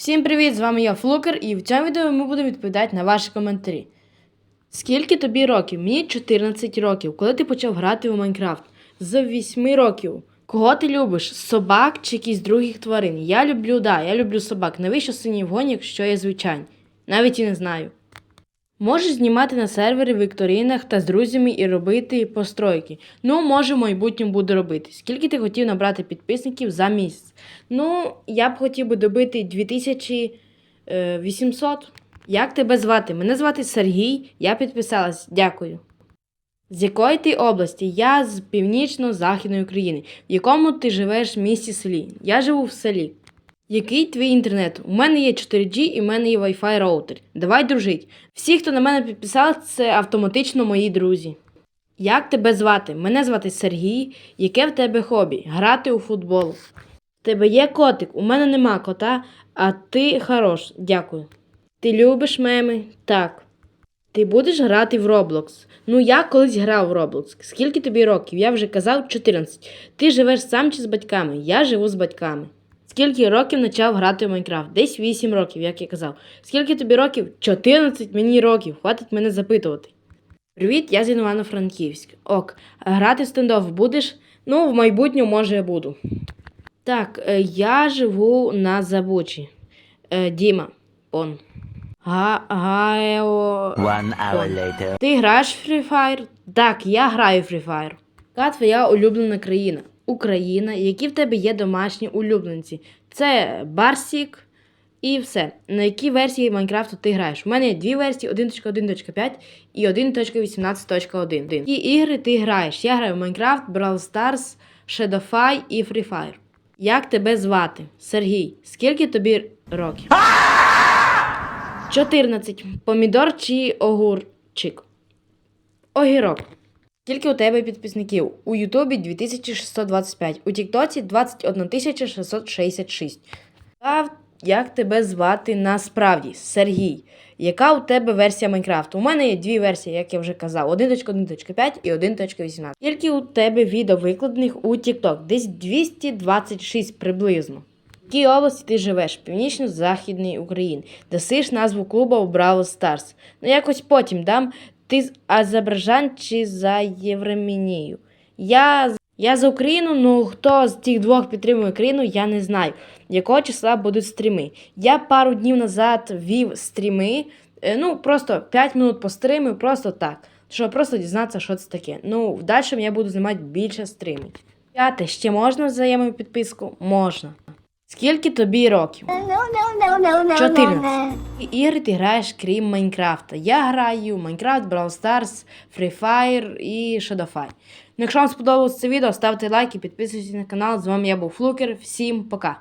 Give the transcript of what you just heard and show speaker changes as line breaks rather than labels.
Всім привіт! З вами я Флукер, і в цьому відео ми будемо відповідати на ваші коментарі. Скільки тобі років? Мені 14 років. Коли ти почав грати у Майнкрафт? З 8 років. Кого ти любиш? Собак чи якісь других тварин? Я люблю, да, я люблю собак. Навіщо синій вогонь, якщо є звичайні? Навіть і не знаю. Можеш знімати на сервері вікторінах та з друзями і робити постройки. Ну, може, в майбутньому буду робити. Скільки ти хотів набрати підписників за місяць? Ну, я б хотів би добити 2800. Як тебе звати? Мене звати Сергій, я підписалась. Дякую. З якої ти області? Я з північно-західної України. В якому ти живеш в місті селі? Я живу в селі. Який твій інтернет? У мене є 4G і в мене є Wi-Fi роутер. Давай дружить. Всі, хто на мене підписав, це автоматично мої друзі. Як тебе звати? Мене звати Сергій. Яке в тебе хобі? Грати у футбол. В тебе є котик? У мене нема кота, а ти хорош. Дякую. Ти любиш меми? Так. Ти будеш грати в Roblox? Ну, я колись грав в Roblox. Скільки тобі років? Я вже казав 14. Ти живеш сам чи з батьками? Я живу з батьками. Скільки років почав грати в Майнкрафт? Десь 8 років, як я казав. Скільки тобі років? 14 мені років. Хватить мене запитувати. Привіт, я з Івано-Франківськ. Ок, грати в стендов будеш? Ну, в майбутньому, може, я буду. Так, е, я живу на Забучі. Е, Діма, он. Га, Гаео.
One hour later.
Ти граєш в Free Fire? Так, я граю в Free Fire. Яка твоя улюблена країна? Україна. Які в тебе є домашні улюбленці? Це Барсік і все. На якій версії Майнкрафту ти граєш? У мене є дві версії: 1.1.5 і 1.18.1. Які ігри ти граєш? Я граю в Майнкрафт, Brawl Stars, Shadowfy і Free Fire. Як тебе звати? Сергій. Скільки тобі років? 14. Помідор чи огурчик? Огірок. Скільки у тебе підписників? У Ютубі 2625, у Тіктоці 21666. А як тебе звати насправді? Сергій. Яка у тебе версія Майнкрафту? У мене є дві версії, як я вже казав: 1.1.5 і 1.18. Скільки у тебе відео викладених у TikTok? Десь 226 приблизно. В якій області ти живеш? Північно-західній Україні. Дасиш назву клубу у Браво Старс. Ну якось потім дам. Ти з Азербайджан чи за Євромінію? Я, я за Україну, ну хто з цих двох підтримує Україну, я не знаю. Якого числа будуть стріми? Я пару днів назад вів стріми, е, ну просто 5 минут постримив, просто так. Щоб просто дізнатися, що це таке. Ну, в дальшому я буду знімати більше стрімів. П'яте, ще можна взаємну підписку? Можна. Скільки тобі років? 14. Ігри ти граєш крім Майнкрафта? Я граю Майнкрафт, Brawl Stars, Free Fire і Shadowfy. Ну, якщо вам сподобалось це відео, ставте лайк і підписуйтесь на канал. З вами я був Флукер. Всім пока!